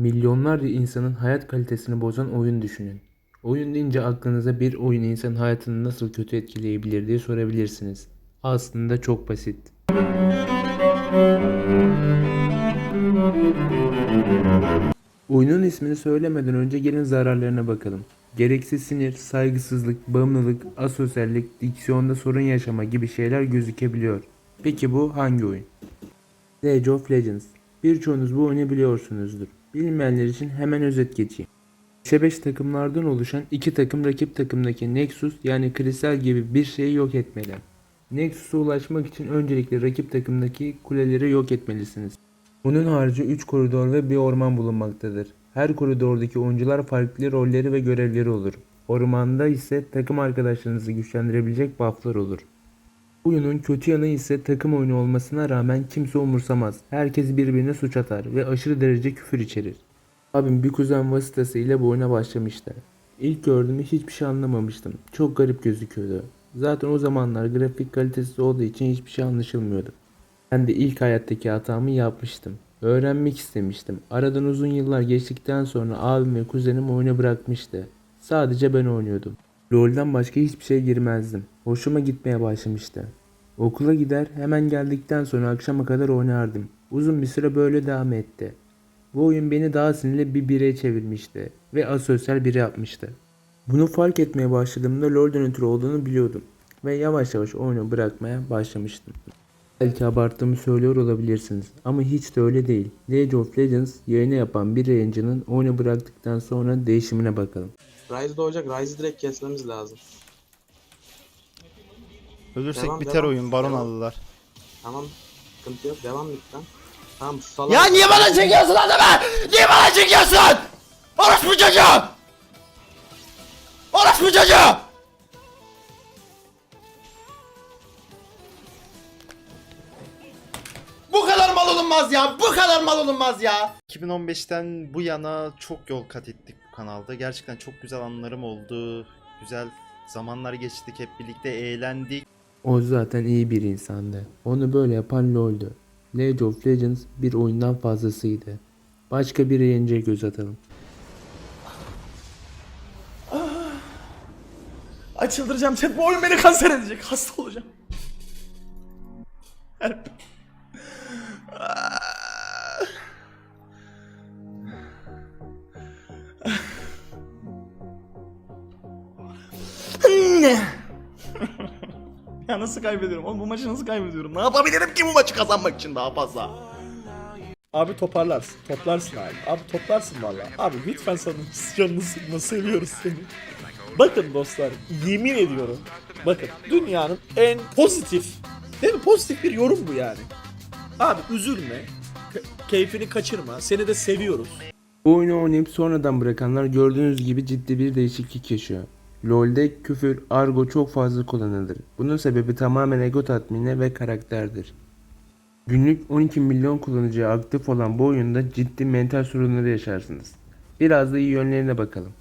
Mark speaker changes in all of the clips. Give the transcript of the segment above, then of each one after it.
Speaker 1: Milyonlarca insanın hayat kalitesini bozan oyun düşünün. Oyun deyince aklınıza bir oyun insanın hayatını nasıl kötü etkileyebilir diye sorabilirsiniz. Aslında çok basit. Oyunun ismini söylemeden önce gelin zararlarına bakalım. Gereksiz sinir, saygısızlık, bağımlılık, asosyallik, diksiyonda sorun yaşama gibi şeyler gözükebiliyor. Peki bu hangi oyun? League of Legends. Birçoğunuz bu oyunu biliyorsunuzdur. Bilmeyenler için hemen özet geçeyim. 5'e 5 takımlardan oluşan iki takım rakip takımdaki Nexus yani kristal gibi bir şeyi yok etmeli. Nexus'a ulaşmak için öncelikle rakip takımdaki kuleleri yok etmelisiniz. Bunun harici 3 koridor ve bir orman bulunmaktadır. Her koridordaki oyuncular farklı rolleri ve görevleri olur. Ormanda ise takım arkadaşlarınızı güçlendirebilecek bufflar olur. Oyunun kötü yanı ise takım oyunu olmasına rağmen kimse umursamaz. Herkes birbirine suç atar ve aşırı derece küfür içerir. Abim bir kuzen vasıtasıyla bu oyuna başlamıştı. İlk gördüğümde hiçbir şey anlamamıştım. Çok garip gözüküyordu. Zaten o zamanlar grafik kalitesiz olduğu için hiçbir şey anlaşılmıyordu. Ben de ilk hayattaki hatamı yapmıştım. Öğrenmek istemiştim. Aradan uzun yıllar geçtikten sonra abim ve kuzenim oyunu bırakmıştı. Sadece ben oynuyordum. LoL'den başka hiçbir şey girmezdim. Hoşuma gitmeye başlamıştı. Okula gider hemen geldikten sonra akşama kadar oynardım. Uzun bir süre böyle devam etti. Bu oyun beni daha sinirli bir bireye çevirmişti ve asosyal biri yapmıştı. Bunu fark etmeye başladığımda LoL'den ötürü olduğunu biliyordum ve yavaş yavaş oyunu bırakmaya başlamıştım. Belki abarttığımı söylüyor olabilirsiniz ama hiç de öyle değil. League of Legends yayını yapan bir yayıncının oyunu bıraktıktan sonra değişimine bakalım.
Speaker 2: Ryze doğacak. Ryze'i direkt kesmemiz lazım.
Speaker 3: Ölürsek
Speaker 2: Devam,
Speaker 3: biter
Speaker 2: devam,
Speaker 3: oyun. Baron
Speaker 2: devam.
Speaker 3: aldılar.
Speaker 2: Tamam. Sıkıntı yok. Devam lütfen. Tamam şu salak.
Speaker 3: Ya niye bana çekiyorsun adamı? Niye bana çekiyorsun? Orospu çocuğu! Orospu çocuğu! Bu kadar mal olunmaz ya. Bu kadar mal olunmaz ya. 2015'ten bu yana çok yol kat ettik bu kanalda. Gerçekten çok güzel anlarım oldu. Güzel zamanlar geçtik. Hep birlikte eğlendik.
Speaker 1: O zaten iyi bir insandı. Onu böyle yapan LoL'dü. League of Legends bir oyundan fazlasıydı. Başka bir yayıncıya göz atalım.
Speaker 4: Ay çıldıracağım chat. Bu oyun beni kanser edecek. Hasta olacağım. Help. Ya nasıl kaybediyorum? Oğlum bu maçı nasıl kaybediyorum? Ne yapabilirim ki bu maçı kazanmak için daha fazla? Abi toparlarsın. Toplarsın abi. Abi toplarsın valla. Abi lütfen sana canını sıkma. Seviyoruz seni. Bakın dostlar yemin ediyorum. Bakın dünyanın en pozitif değil mi? Pozitif bir yorum bu yani. Abi üzülme. ke- keyfini kaçırma. Seni de seviyoruz.
Speaker 1: Bu oyunu oynayıp sonradan bırakanlar gördüğünüz gibi ciddi bir değişiklik yaşıyor. LoL'de küfür, argo çok fazla kullanılır. Bunun sebebi tamamen ego tatmini ve karakterdir. Günlük 12 milyon kullanıcıya aktif olan bu oyunda ciddi mental sorunları yaşarsınız. Biraz da iyi yönlerine bakalım.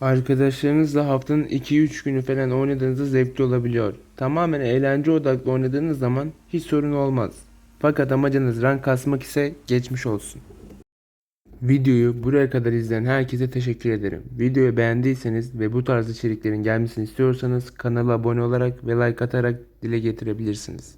Speaker 1: Arkadaşlarınızla haftanın 2-3 günü falan oynadığınızda zevkli olabiliyor. Tamamen eğlence odaklı oynadığınız zaman hiç sorun olmaz. Fakat amacınız rank kasmak ise geçmiş olsun. Videoyu buraya kadar izleyen herkese teşekkür ederim. Videoyu beğendiyseniz ve bu tarz içeriklerin gelmesini istiyorsanız kanala abone olarak ve like atarak dile getirebilirsiniz.